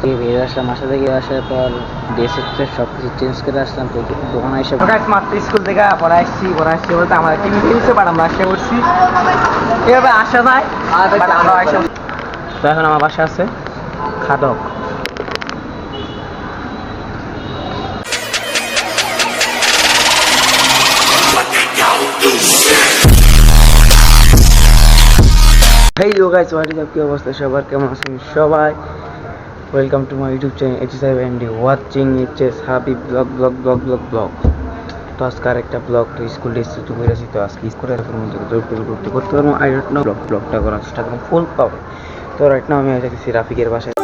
থেকে বেরিয়ে আসলাম বাসা থেকে আসার পর ড্রেস সব কিছু চেঞ্জ করে আসলাম তো দোকানে এসে গাইস মাত্র স্কুল থেকে পড়া আসছি পড়া আসছি বলতে আমার টিভি কিনছে বাট আমরা আসতে করছি এভাবে আসা যায় আমরা আসা তো এখন আমার বাসা আছে খাদক। Hello guys what is up কি অবস্থা? সবার কেমন আছেন সবাই? Welcome to my YouTube channel H Saheb and watching S হাবি blog blog blog blog blog তো আজকে আর একটা ব্লগ স্কুল ড্রেস তো করে আসি, তো আজকে স্কুলের আসার মধ্যে করতে করতে পারব। আই ডোট নো ব্লগ ব্লগটা করার চেষ্টা করব ফুল পাবে। তো রাইট নাও আমি যাচ্ছি রাফিকের বাসায়।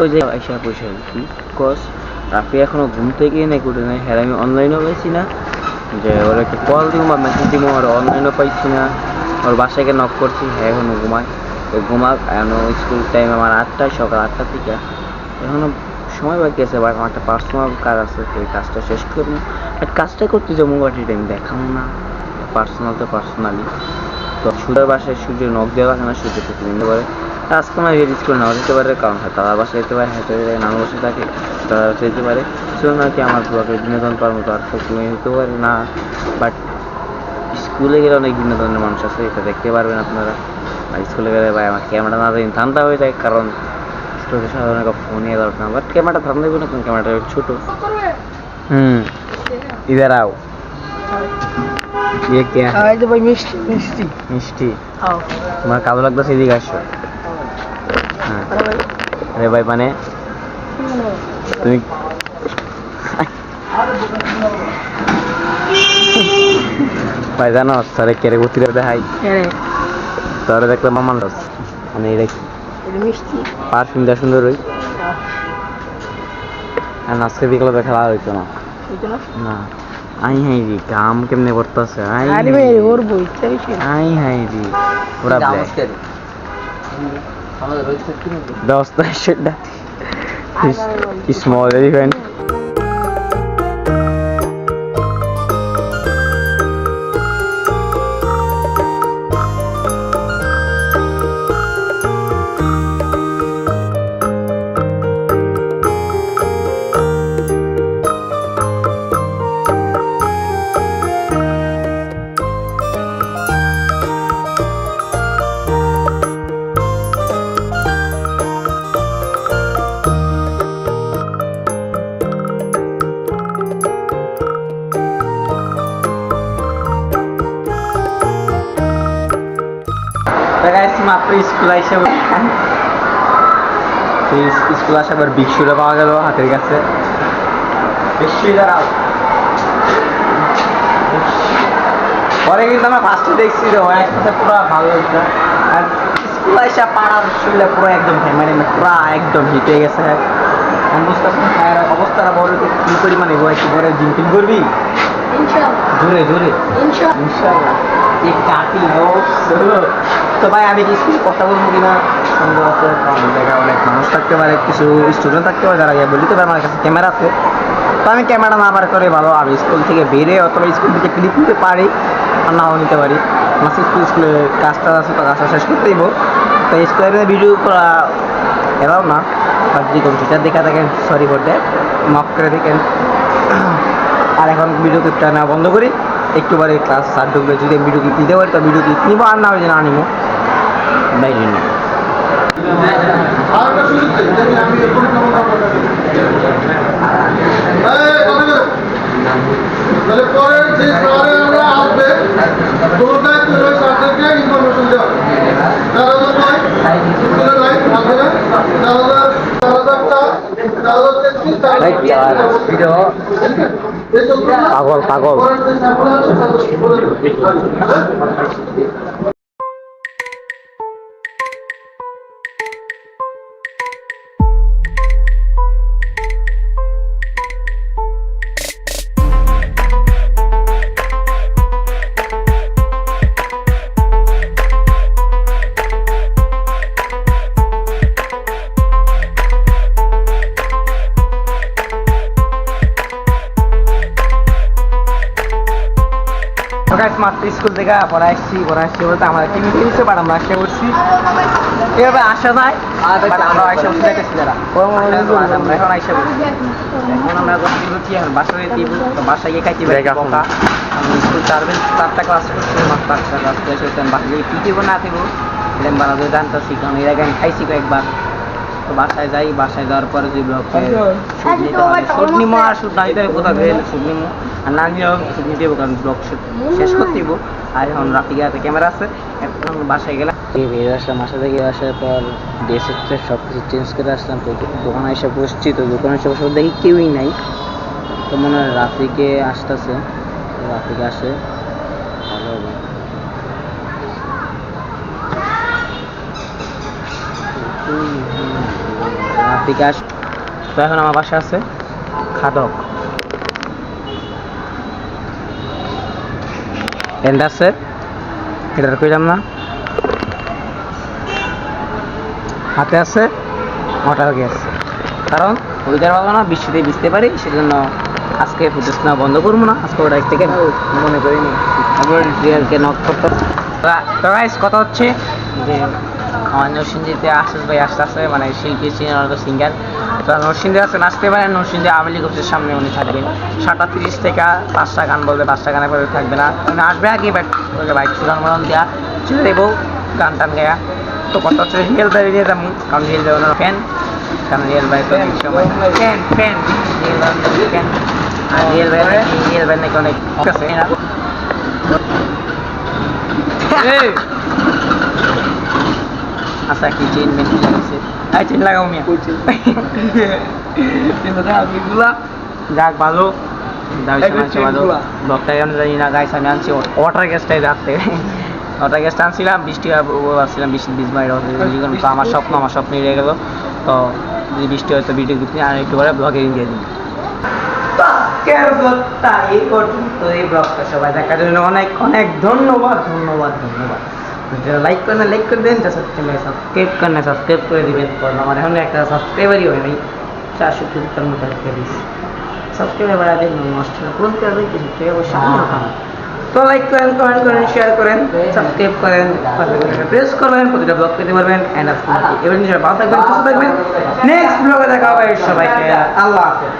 তো যে আইসা পয়সা বিকজ রাফি এখনও ঘুম থেকে নাকি উঠে নাই। হ্যাঁ আমি অনলাইনেও পাইছি না। যে ওর একটা কল দিব বা মেসেজ দিব আর অনলাইনও পাইছি না। ওর বাসায় গিয়ে নক করছি হ্যাঁ এখনও ঘুমায়। তো ঘুমাক, এখনও স্কুল টাইম আমার আটটায় সকাল আটটা থেকে। এখনও সময় বাকি আছে, বাট আমার একটা পার্সোনাল কাজ আছে এই কাজটা শেষ করব। বাট কাজটা করতে যাব বাট এটা আমি দেখাবো না। পার্সোনাল তো পার্সোনালি তো সূর্যের বাসায় সূর্য নখ দেওয়া লাগে না, সূর্য থেকে নিতে পারে আজকে আমার রিড স্কুল নাও যেতে পারে কারণ হ্যাঁ তারা বাসায় যেতে পারে হ্যাঁ যেতে পারে নানু বসে থাকে তারা বাসায় যেতে পারে সেজন্য আর কি আমার ব্লগের বিনোদন পাওয়ার মতো আর তুমি হতে পারে না বাট স্কুলে গেলে অনেক ভিন্ন ধরনের মানুষ আছে এটা দেখতে পারবেন আপনারা আর স্কুলে গেলে ভাই আমার ক্যামেরা না দিন ঠান্ডা হয়ে যায় কারণ স্কুলে সাধারণত ফোন নিয়ে দরকার বাট ক্যামেরাটা ঠান্ডা দেবে না কারণ ক্যামেরাটা ছোট হুম ইধার আও ये क्या है এই যে ভাই মিষ্টি মিষ্টি মিষ্টি খাও তোমার কালো লাগতেছে এদিকে আসো হ্যাঁ আরে ভাই মানে? তুমি ভাই জানো স্যারে কেড়ে গতিরে দেখাই? তোরে দেখলাম আমার লস। মানে এটা মিষ্টি। পারফিউম দেওয়া সুন্দর ওই। আর আজকে বিকেলে দেখা আর হইতো না? না। আই হাই রি কাম কেমনে পড়তেছে? আই আরে ভাই ওর বই আই হাই রি পুরা black Dosta shit that is small even. মাত্র স্কুল আইসে স্কুল আসার পর বিক্ষুটা পাওয়া গেল হাতের কাছে। বেশি দাঁড়াও। পরে কিন্তু আমরা ফার্স্টে দেখছি তো একসাথে পুরো ভালো হয়েছে। আর স্কুল আইসা পাড়ার শরীরে পুরো একদম মানে পুরো একদম হিট হয়ে গেছে। আমি খায়ের অবস্থাটা বড় কি পরিমাণে একটু পরে জিম করবি? জোরে জোরে ইনশাআল্লাহ। এই কাটি তো ভাই আমি কি স্কুলে কথা বলব কিনা অনেক মানুষ থাকতে পারে কিছু স্টুডেন্ট থাকতে পারে যারা গিয়ে বলি তো আমার কাছে ক্যামেরা আছে। তো আমি ক্যামেরা না বার করে ভালো আমি স্কুল থেকে বেরে অথবা স্কুল থেকে ক্লিপ নিতে পারি আর নাও নিতে পারি। আমার স্কুল স্কুলে কাজটা আছে তো কাজটা শেষ করতে দিব তো স্কুলের ভিডিও করা এরাও না। আর যদি কোনো টিচার দেখা থাকেন সরি ফর দ্যাট মাফ করে দেখেন। আর এখন ভিডিও ক্লিপটা না বন্ধ করি। একটু পরে ক্লাস স্যার ঢুকলে যদি ভিডিও ক্লিপ দিতে পারি তো ভিডিও ক্লিপ নিবো আর না হলে না নিবো। বাইরে নিবো যে স্যারে আমরা আসবে ইনফরমেশন দেওয়া তো নয় আসবে না তারা পাগল পাগল। গাইস মাত্র স্কুল থেকে পড়া আসছি পড়া আসছি বলতে আমার টিভি কিনছে বাট আমরা আসতে করছি এভাবে আসা যায় আমরা বসে যারা আমরা এখন আইসা বসছি এখন আমরা যখন করছি এখন বাসায় দিব তো বাসায় গিয়ে খাইতে পারি বকা। আমি স্কুল চারবেন চারটা ক্লাস করছি মাত্র পাঁচটা ক্লাস করে বাসায় কি দিব না দিব এটা বানাতে জানতেছি কারণ এর আগে আমি খাইছি কয়েকবার। বাসায় যাই বাসায় যাওয়ার পরে যে ব্লক শুট নিতে হবে শুট নিমো আর শুট না নিতে কোথাও গেলে শুট নিমো? আর না নিলেও শুট নিতে দেবো কারণ ব্লগ শুট শেষ করতে দিব। আর এখন রাতে গিয়ে ক্যামেরা আছে এখন বাসায় গেলাম। এই বেরিয়ে আসলাম বাসা থেকে আসার পর ড্রেসের সব কিছু চেঞ্জ করে আসলাম তো দোকানে এসে বসছি তো দোকানে এসে বসে দেখি কেউই নাই। তো মনে হয় রাফিকে আসতেছে রাফিকে আসে। ভালো হবে। আস তো এখন আমার আছে খাদক। এটার কইলাম না হাতে আছে মোটর গ্যাস। কারণ ওইটার ভালো না বৃষ্টিতে ভিজতে পারি সেজন্য আজকে ফুটেজ না বন্ধ করব না আজকে ওটা থেকে মনে করিনি। তারপর রিয়ালকে নক করতে তো কথা হচ্ছে যে আমার নরসিংদীতে আশিস ভাই আসতে আসতে মানে শিল্পী সিনেমার সিঙ্গার তো নরসিংদী আছে, নাচতে পারে, নরসিংদী আমেলি গোষ্ঠীর সামনে উনি থাকবেন। সাতটা তিরিশ থেকে পাঁচটা গান বলবে, পাঁচটা গানে পরে থাকবে না। উনি আসবে আগে বাট বাইক সুগান দেওয়া চলে দেবো গান টান গায়া। তো কথা হচ্ছে রিয়েল ভাই নিয়ে যাব, কারণ রিয়েল ভাই ওনার ফ্যান কারণ রিয়েল ভাই তো অনেক সময় ফ্যান ফ্যান রিয়েল ভাই ফ্যান রিয়েল ভাই রিয়েল ভাই নাকি অনেক আছে না এই আশা কি চেন মেন লাগছে আই চেন লাগাও মিয়া। কিন্তু এগুলা যাক ভালো। ব্লগটা আমি জানি না গাইস আমি আনছি। ওয়াটার গ্যাসটাই রাখতে ওয়াটার গ্যাসটা আনছিলাম বৃষ্টি আসছিলাম বৃষ্টি বীজ মারি তো আমার স্বপ্ন আমার স্বপ্ন রয়ে গেল। তো যদি বৃষ্টি হয়তো ভিডিও দিচ্ছি আর একটু পরে ব্লগে দিয়ে দিই তো আজকের ব্লগটা এই পর্যন্ত এই ব্লগটা সবাই দেখার জন্য অনেক অনেক ধন্যবাদ ধন্যবাদ ধন্যবাদ। যারা লাইক করেন লাইক করে দেন যারা সাবস্ক্রাইব করেন সাবস্ক্রাইব করে দিবেন কারণ আমার এখন একটা সাবস্ক্রাইবারই হয় নাই চারশো চুয়াত্তর মতো একটা দিস সাবস্ক্রাইবার বাড়া দিন নষ্ট কোন কারণে কিছু থেকে অবশ্যই আমিও খাব। তো লাইক করেন কমেন্ট করেন শেয়ার করেন সাবস্ক্রাইব করেন প্রেস করবেন প্রতিটা ব্লগ পেতে পারবেন অ্যান্ড এবার নিজেরা ভালো থাকবেন সুস্থ থাকবেন নেক্সট ব্লগে দেখা হবে সবাইকে আল্লাহ হাফেজ